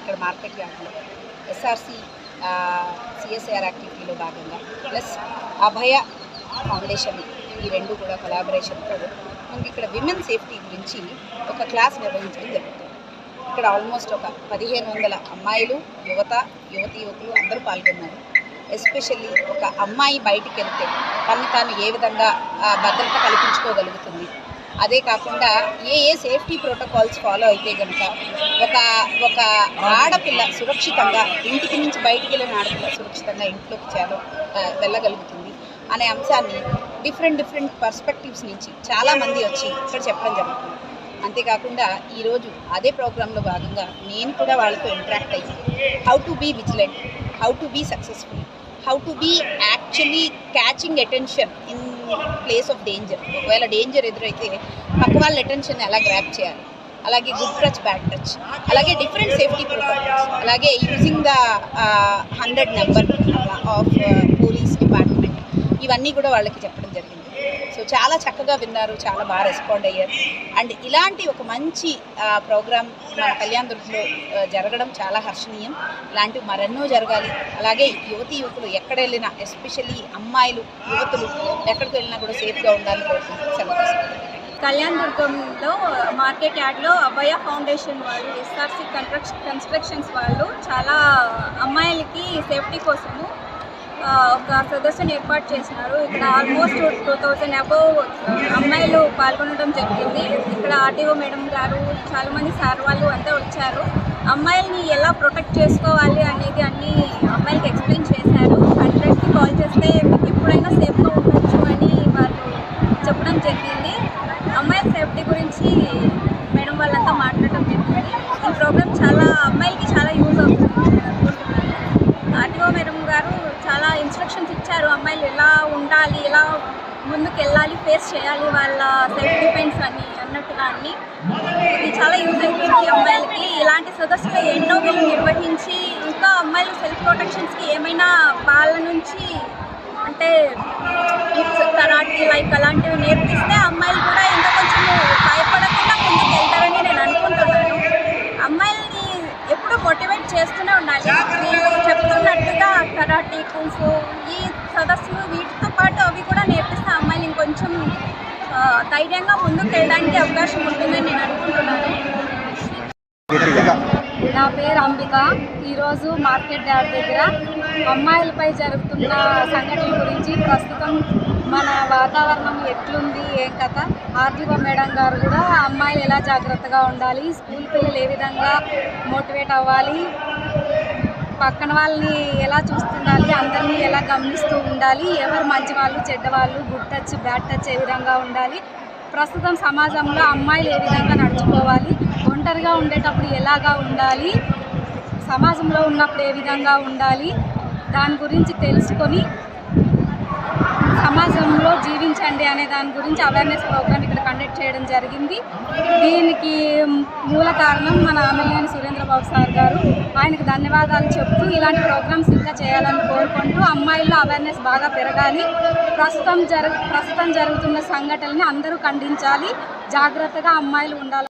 ఇక్కడ మార్కెట్ యార్డ్లో SRC CSR యాక్టివిటీలో భాగంగా ప్లస్ అభయ ఫౌండేషన్ ఈ రెండు కూడా కొలాబరేషన్తో మనకి ఇక్కడ విమెన్ సేఫ్టీ గురించి ఒక క్లాస్ నిర్వహించడం జరుగుతుంది. ఇక్కడ ఆల్మోస్ట్ ఒక పదిహేను వందల అమ్మాయిలు యువత యువతి యువకులు అందరూ పాల్గొన్నారు. ఎస్పెషల్లీ ఒక అమ్మాయి బయటికి వెళ్తే తను తాను ఏ విధంగా భద్రత కల్పించుకోగలుగుతుంది అదే కాకుండా ఏ ఏ సేఫ్టీ ప్రోటోకాల్స్ ఫాలో అయితే కనుక ఒక ఒక ఆడపిల్ల సురక్షితంగా ఇంటికి నుంచి బయటికి వెళ్ళిన ఆడపిల్ల సురక్షితంగా ఇంట్లోకి చేరో వెళ్ళగలుగుతుంది అనే అంశాన్ని డిఫరెంట్ డిఫరెంట్ పర్స్పెక్టివ్స్ నుంచి చాలామంది వచ్చి ఇక్కడ చెప్పడం జరుగుతుంది. అంతేకాకుండా ఈరోజు అదే ప్రోగ్రాంలో భాగంగా నేను కూడా వాళ్ళతో ఇంటరాక్ట్ అయ్యి how to be vigilant how to be successful how to be actually catching attention in place of danger ఒకవేళ డేంజర్ ఎదురైతే పక్క వాళ్ళ అటెన్షన్ ఎలా గ్రాప్ చేయాలి. అలాగే గుడ్ టచ్ బ్యాడ్ టచ్ అలాగే డిఫరెంట్ సేఫ్టీ ప్రోటోకాల్స్ అలాగే using the hundred number of police department ఇవన్నీ కూడా వాళ్ళకి చెప్పడం జరిగింది. చాలా చక్కగా విన్నారు చాలా బాగా రెస్పాండ్ అయ్యారు. అండ్ ఇలాంటి ఒక మంచి ప్రోగ్రామ్ మన కళ్యాణ్ దుర్గ్లో జరగడం చాలా హర్షణీయం. ఇలాంటివి మరెన్నో జరగాలి. అలాగే యువతి యువకులు ఎక్కడ వెళ్ళినా ఎస్పెషల్లీ అమ్మాయిలు యువతులు ఎక్కడికి వెళ్ళినా కూడా సేఫ్గా ఉండాలని కోరుకుంటూ సెలవు కళ్యాణ్ దుర్గంలో మార్కెట్ యార్డ్లో అభయ ఫౌండేషన్ వాళ్ళు ఎస్ఆర్సి కన్స్ట్రక్షన్ కన్స్ట్రక్షన్స్ వాళ్ళు చాలా అమ్మాయిలకి సేఫ్టీ కోసము ఒక ప్రదర్శన ఏర్పాటు చేసినారు. ఇక్కడ ఆల్మోస్ట్ టూ థౌజండ్ అబోవ్ అమ్మాయిలు పాల్గొనడం జరిగింది. ఇక్కడ ఆర్టీఓ మేడం గారు చాలామంది సార్ వాళ్ళు అంతా వచ్చారు. అమ్మాయిల్ని ఎలా ప్రొటెక్ట్ చేసుకోవాలి అనేది అన్ని అమ్మాయిలకి ఎక్స్ప్లెయిన్ చేశారు. హండ్రెడ్కి కాల్ చేస్తే మీకు ఎప్పుడైనా సేఫ్గా ఉండొచ్చు అని వాళ్ళు చెప్పడం జరిగింది అమ్మాయిల సేఫ్టీ గురించి మేడం వాళ్ళంతా మాట్లాడటం జరిగింది ఈ ప్రోగ్రామ్ చాలా అమ్మాయిలకి చాలా యూజ్ అవుతుంది నేను అనుకుంటున్నాను ఆర్టీఓ మేడం గారు చాలా ఇన్స్ట్రక్షన్స్ ఇచ్చారు. అమ్మాయిలు ఎలా ఉండాలి ఎలా ముందుకు వెళ్ళాలి ఫేస్ చేయాలి వాళ్ళ సెల్ఫ్ డిఫెన్స్ అని అన్నట్టుగా అన్ని. ఇది చాలా యూజ్ అవుతుంది అమ్మాయిలకి. ఇలాంటి సదస్సులు ఎన్నో వీళ్ళు నిర్వహించి ఇంకా అమ్మాయిలు సెల్ఫ్ ప్రొటెక్షన్స్కి ఏమైనా వాళ్ళ నుంచి అంటే కరాటే లైక్ అలాంటివి నేర్పిస్తే అమ్మాయిలు కూడా ఇంకా కొంచెం భయపడకుండా ముందుకు వెళ్తారని నేను అనుకుంటున్నాను అమ్మాయిల్ని ఎప్పుడు మోటివేట్ చేస్తూనే ఉండాలి వీళ్ళు చెప్తున్నట్టుగా కరాటే ఈ సదస్సులు వీటితో పాటు అవి కూడా నేర్పిస్తే అమ్మాయిలు ఇంకొంచెం ధైర్యంగా ముందుకు వెళ్ళడానికి అవకాశం ఉంటుందని నేను అనుకుంటున్నాను. నా పేరు అంబిక. ఈరోజు మార్కెట్ యార్డ్ దగ్గర అమ్మాయిలపై జరుగుతున్న సంఘటనల గురించి ప్రస్తుతం మన వాతావరణం ఎట్లుంది ఏం కథ? ఆర్టీఓ మేడం గారు కూడా అమ్మాయిలు ఎలా జాగ్రత్తగా ఉండాలి స్కూల్ పిల్లలు ఏ విధంగా మోటివేట్ అవ్వాలి పక్కన వాళ్ళని ఎలా చూస్తుండాలి అందరినీ ఎలా గమనిస్తూ ఉండాలి ఎవరు మంచి వాళ్ళు చెడ్డవాళ్ళు గుడ్ టచ్ బ్యాడ్ టచ్ ఏ విధంగా ఉండాలి ప్రస్తుతం సమాజంలో అమ్మాయిలు ఏ విధంగా నడుచుకోవాలి ఒంటరిగా ఉండేటప్పుడు ఎలాగా ఉండాలి సమాజంలో ఉన్నప్పుడు ఏ విధంగా ఉండాలి దాని గురించి తెలుసుకొని సమాజంలో జీవించండి అనే దాని గురించి అవేర్నెస్ ప్రోగ్రామ్ కండక్ట్ చేయడం జరిగింది. దీనికి మూల కారణం మన అమలేని సురేంద్రబాబు సార్ గారు. ఆయనకు ధన్యవాదాలు చెప్తూ ఇలాంటి ప్రోగ్రామ్స్ ఇంకా చేయాలని కోరుకుంటూ అమ్మాయిల్లో అవేర్నెస్ బాగా పెరగాలి. ప్రస్తుతం జరు ప్రస్తుతం జరుగుతున్న సంఘటనల్ని అందరూ ఖండించాలి. జాగ్రత్తగా అమ్మాయిలు ఉండాలి.